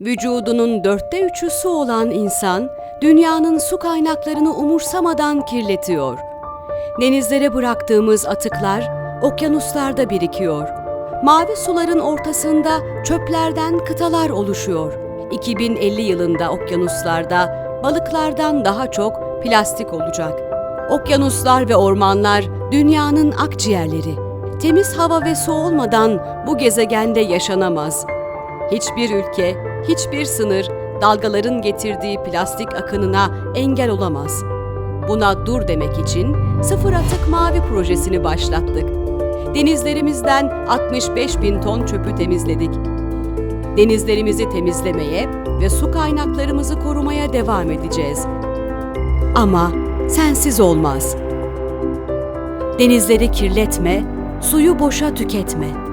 Vücudunun dörtte üçü su olan insan, dünyanın su kaynaklarını umursamadan kirletiyor. Denizlere bıraktığımız atıklar, okyanuslarda birikiyor. Mavi suların ortasında çöplerden kıtalar oluşuyor. 2050 yılında okyanuslarda balıklardan daha çok plastik olacak. Okyanuslar ve ormanlar dünyanın akciğerleri. Temiz hava ve su olmadan bu gezegende yaşanamaz. Hiçbir ülke, hiçbir sınır dalgaların getirdiği plastik akınına engel olamaz. Buna dur demek için Sıfır Atık Mavi projesini başlattık. Denizlerimizden 65 bin ton çöpü temizledik. Denizlerimizi temizlemeye ve su kaynaklarımızı korumaya devam edeceğiz. Ama sensiz olmaz. Denizleri kirletme, suyu boşa tüketme.